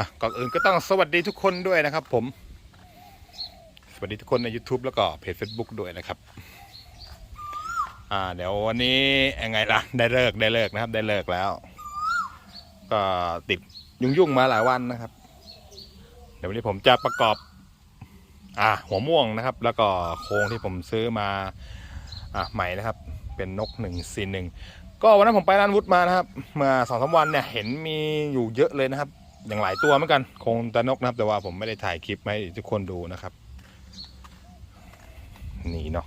อะก่อนอื่นก็ต้องสวัสดีทุกคนด้วยนะครับ ผม สวัสดีทุกคนใน YouTube แล้วก็เพจ Facebook ด้วยนะครับ อ่า เดี๋ยววันนี้ยังไงล่ะ ได้เลิกได้เลิกนะครับ ได้เลิกแล้ว ก็ติดยุ่งๆมาหลายวันนะครับ เดี๋ยววันนี้ผมจะประกอบ อ่า หัวม่วงนะครับ แล้วก็โครงที่ผมซื้อมา อ่าใหม่นะครับ เป็นนกหนึ่งซีหนึ่งก็วันนั้นผมไปร้านวุฒมานะครับเมื่อสองสามวันเนี่ยเห็นมีอยู่เยอะเลยนะครับ อย่างหลายตัวเหมือนกันคงตะนกนะครับ แต่ว่าผมไม่ได้ถ่ายคลิปให้ทุกคนดูนะครับ นี่เนาะ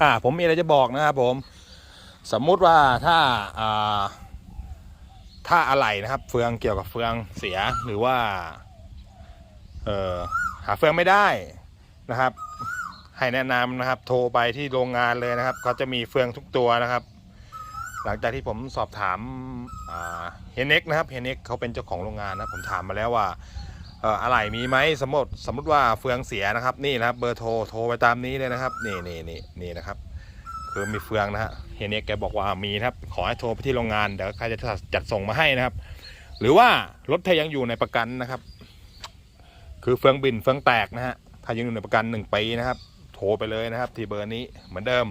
อ่า ผมมีอะไรจะบอกนะครับผม สมมุติว่าถ้าอ่าถ้าอะไรนะครับ เฟืองเกี่ยวกับเฟืองเสียหรือว่าเอ่อหาเฟืองไม่ได้นะครับ ให้แนะนำนะครับ โทรไปที่โรงงานเลยนะครับเขาจะมีเฟืองทุกตัวนะครับ หลังจากที่ผมสอบถามเฮเน็กนะครับเฮเน็กเขาเป็นเจ้าของโรงงานนะผมถามมาแล้วว่าอะไรมีไหมสมมติสมมติว่าเฟืองเสียนะครับนี่นะครับเบอร์โทรโทรไปตามนี้เลยนะครับนี่นี่นี่นี่นะครับคือมีเฟืองนะฮะเฮเน็กแกบอกว่ามีนะครับขอให้โทรไปที่โรงงานเดี๋ยวใครจะจัดส่งมาให้นะครับ หรือว่ารถถ้ายังอยู่ในประกันนะครับ คือเฟืองบินเฟืองแตกนะฮะถ้ายังอยู่ในประกันหนึ่งปีนะครับ โทรไปเลยนะครับ ที่เบอร์นี้เหมือนเดิม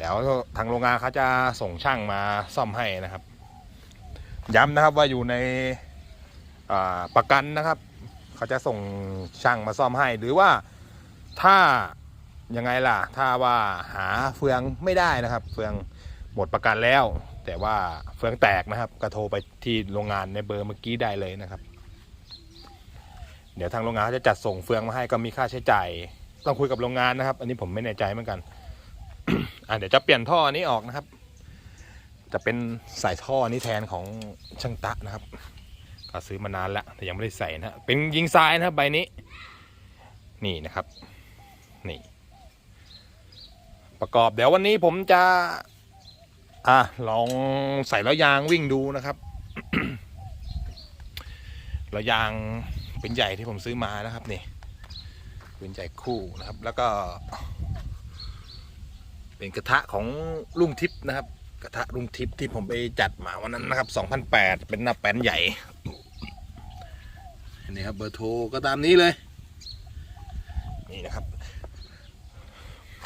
แล้วทางโรงงานเขาจะส่งช่างมาซ่อมให้นะครับ ย้ำนะครับว่าอยู่ในประกันนะครับเขาจะส่งช่างมาซ่อมให้ หรือว่าถ้ายังไงล่ะ ถ้าว่าหาเฟืองไม่ได้นะครับ เฟืองหมดประกันแล้ว แต่ว่าเฟืองแตกนะครับก็โทรไปที่โรงงานในเบอร์เมื่อกี้ได้เลยนะครับ เดี๋ยวทางโรงงานเขาจะจัดส่งเฟืองมาให้ก็มีค่าใช้จ่ายต้องคุยกับโรงงานนะครับ อันนี้ผมไม่แน่ใจเหมือนกัน อะเดี๋ยวจะเปลี่ยนท่อนี้ออกนะครับ จะเป็นใส่ท่อนี้แทนของช่างตะนะครับ ก็ซื้อมานานแล้วแต่ยังไม่ได้ใส่นะฮะเป็นยิงทรายนะครับใบนี้ นี่นะครับ นี่ ประกอบเดี๋ยววันนี้ผมจะ อะลองใส่ล้อยางวิ่งดูนะครับล้อยางเป็นใหญ่ที่ผมซื้อมานะครับนี่เป็นใหญ่คู่นะครับ แล้วก็ เป็นกระทะของลุงทิพย์นะครับ กระทะลุงทิพย์ที่ผมไปจัดมาวันนั้นนะครับ2008 เป็นหน้าแป้นใหญ่นี่ครับเบอร์โทรก็ตามนี้เลยนี่นะครับ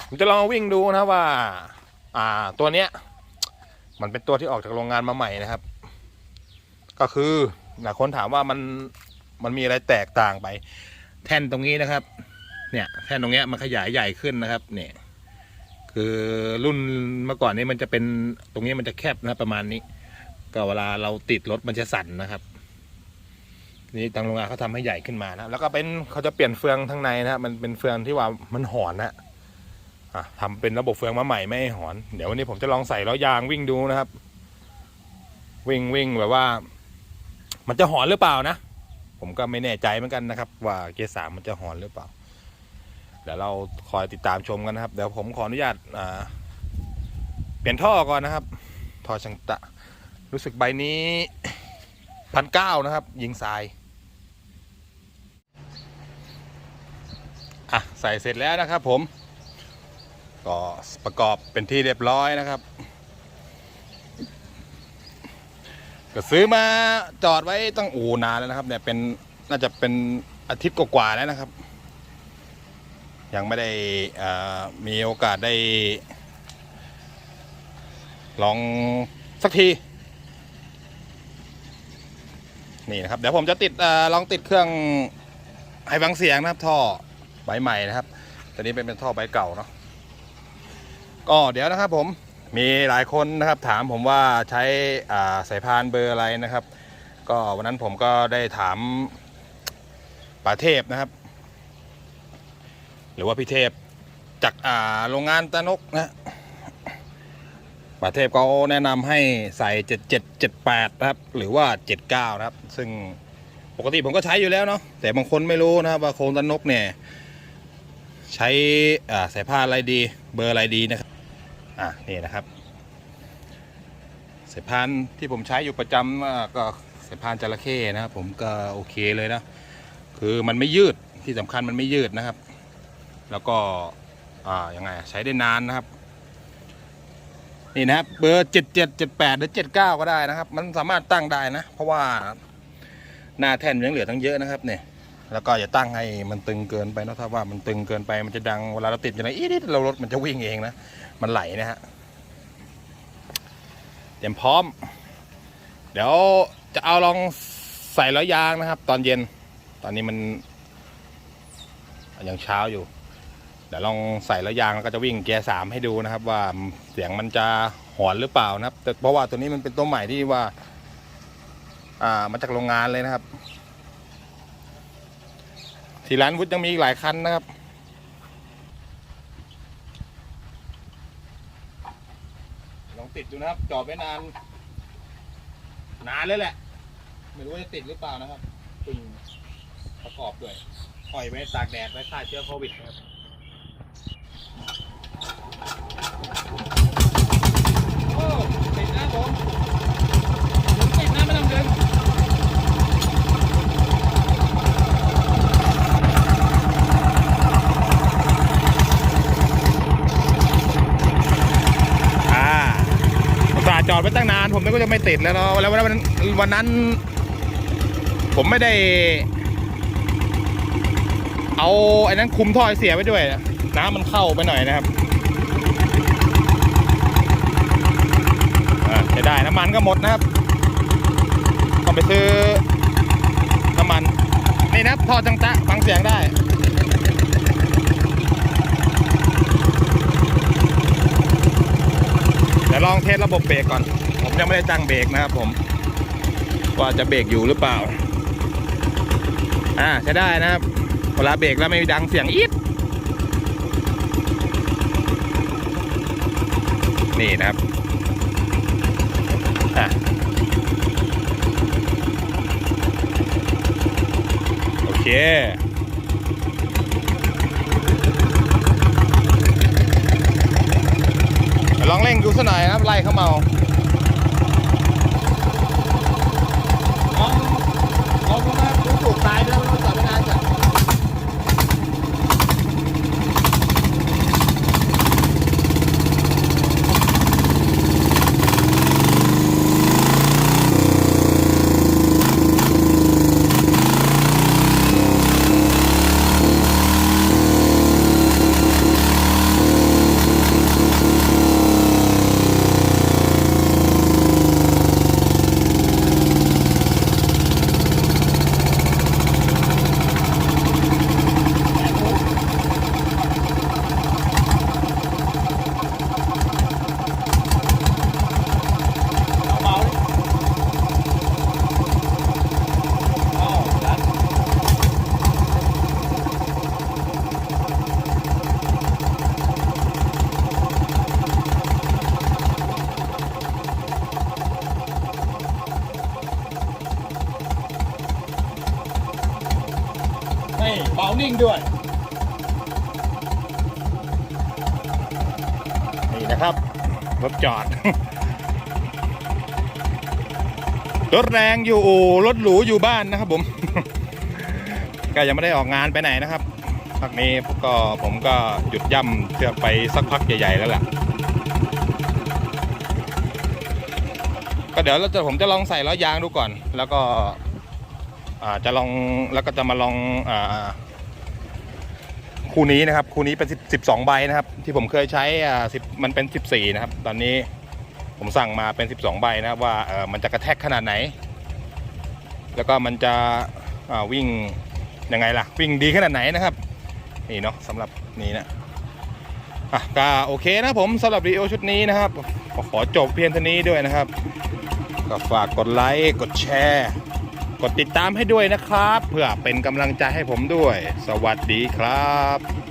ผมจะลองวิ่งดูนะว่า อ่าตัวเนี้ย มันเป็นตัวที่ออกจากโรงงานมาใหม่นะครับ ก็คือหลายคนถามว่ามันมันมีอะไรแตกต่างไป แท่นตรงนี้นะครับ เนี่ย แท่นตรงเนี้ยมันขยายใหญ่ขึ้นนะครับ เนี่ย คือรุ่นเมื่อก่อนนี้มันจะเป็นตรงนี้มันจะแคบนะประมาณนี้ ก็เวลาเราติดรถมันจะสั่นนะครับนี่ทางโรงงานเขาทำให้ใหญ่ขึ้นมานะแล้วก็เป็นเขาจะเปลี่ยนเฟืองทั้งในนะมันเป็นเฟืองที่ว่ามันหอนนะอะทำเป็นระบบเฟืองมาใหม่ไม่ให้หอน เดี๋ยววันนี้ผมจะลองใส่ล้อยางวิ่งดูนะครับ วิ่งวิ่งแบบว่า มันจะหอนหรือเปล่านะผมก็ไม่แน่ใจเหมือนกันนะครับ ว่าเกียร์สามมันจะหอนหรือเปล่า เดี๋ยวเราคอยติดตามชมกันนะครับ เดี๋ยวผมขออนุญาตเปลี่ยนท่อก่อนนะครับ ท่อช่างตะ รู้สึกใบนี้พันเก้านะครับ ยิงทราย อะ ใส่เสร็จแล้วนะครับผม ก็ประกอบเป็นที่เรียบร้อยนะครับ ก็ซื้อมาจอดไว้ตั้งอู่นานแล้วนะครับ เนี่ยเป็นน่าจะเป็นอาทิตย์กว่าๆแล้วนะครับ ยังไม่ได้มีโอกาสได้ ลองสักที นี่นะครับ เดี๋ยวผมจะติดอลองติดเครื่องให้ฟังเสียงนะครับท่อใบใหม่นะครับตอนนี้เป็นเป็นท่อใบเก่าเนาะก็เดี๋ยวนะครับผมมีหลายคนนะครับถามผมว่าใช้าสายพานเบอร์อะไรนะครับ ก็วันนั้นผมก็ได้ถามป่าเทพนะครับ หรือว่าพี่เทพจากอ่าโรงงานตะนกนะป่าเทพเขาแนะนำให้ใส่7778นะครับ หรือว่า 79 นะครับ ซึ่งปกติผมก็ใช้อยู่แล้วเนาะแต่บางคนไม่รู้นะครับว่าโครงตะนกเนี่ย ใช้อ่าสายพานอะไรดีเบอร์อะไรดีนะครับอะนี่นะครับสายพานที่ผมใช้อยู่ประจำก็สายพานจระเข้นะครับผมก็โอเคเลยนะ คือมันไม่ยืดที่สำคัญมันไม่ยืดนะครับ แล้วก็อ่ายังไงใช้ได้นานนะครับ นี่นะครับเบอร์เจ็ดเจ็ดเจ็ดแปดหรือเจ็ดเก้าก็ได้นะครับ มันสามารถตั้งได้นะ เพราะว่าหน้าแท่นยังเหลือทั้งเยอะนะครับเนี่ยแล้วก็อย่าตั้งให้มันตึงเกินไปนะถ้าว่ามันตึงเกินไปมันจะดังเวลาเราติดอย่างไรอีดเรารถมันจะวิ่งเองนะมันไหลนะฮะเตรียมพร้อม เดี๋ยวจะเอาลองใส่ล้อยางนะครับ ตอนเย็น ตอนนี้มันยังเช้าอยู่ เดี๋ยวลองใส่ล้อยางแล้วก็จะวิ่งเกียร์สามให้ดูนะครับ ว่าเสียงมันจะหอนหรือเปล่านะครับ แต่เพราะว่าตัวนี้มันเป็นตัวใหม่ที่ว่า อ่ามาจากโรงงานเลยนะครับ ที่ร้านวุฒิยังมีอีกหลายคันนะครับลองติดดูนะครับ จอดไว้นาน นานเลยแหละ ไม่รู้ว่าจะติดหรือเปล่านะครับปึงประกอบด้วยปล่อยไว้ตากแดดไว้ฆ่าเชื้อโควิดนะครับ โอ้ติดนะผมผมติดนะไม่ต้องเดิน อ่าอุตส่าห์ จอดไว้ตั้งนาน ผมนึกว่าจะไม่ติดแล้วเนาะแล้ววันนั้นวันนั้น ผมไม่ได้ เอาไอ้นั้นคุมท่อเสียไว้ด้วยน้ำมันเข้าไปหน่อยนะครับอ่าจะได้น้ำมันก็หมดนะครับต้องไปซื้อน้ำมันนี่นะท่อจังจะฟังเสียงได้ เดี๋ยวลองเทสระบบเบรกก่อน ผมยังไม่ได้ตั้งเบรกนะครับผม ว่าจะเบรกอยู่หรือเปล่า อ่าใช้ได้นะครับเวลาเบรกแล้วไม่มีดังเสียงอีดนี่นะครับอะโอเค ลองเร่งดูสนายนะครับไล่เข้ามาลองลองดูนะครับดูถูกตายแล้วยมันต่อไม่นาจับ นี่นิ่งด้วย นี่นะครับรถจอด รถแรงอยู่รถหรูอยู่บ้านนะครับผม ก็ยังไม่ได้ออกงานไปไหนนะครับพักนี้ก็ผมก็หยุดย่ำเทือไปสักพักใหญ่ๆแล้วแหละก็เดี๋ยวเราจะผมจะลองใส่ล้อยางดูก่อน แล้วก็อ่าจะลองแล้วก็จะมาลองอ่า คู่นี้นะครับคู่นี้เป็น12ใบนะครับ ที่ผมเคยใช้อ่า10มันเป็น 14 นะครับ ตอนนี้ผมสั่งมาเป็น 12 ใบนะครับว่าเออมันจะกระแทกขนาดไหน แล้วก็มันจะอ่าวิ่งยังไงล่ะ วิ่งดีขนาดไหนนะครับ นี่เนาะสำหรับนี่นะอะก็โอเคนะผมสำหรับวิดีโอชุดนี้นะครับขอจบเพียงเท่านี้ด้วยนะครับก็ฝากกดไลค์กดแชร์ กดติดตามให้ด้วยนะครับ เพื่อเป็นกำลังใจให้ผมด้วย สวัสดีครับ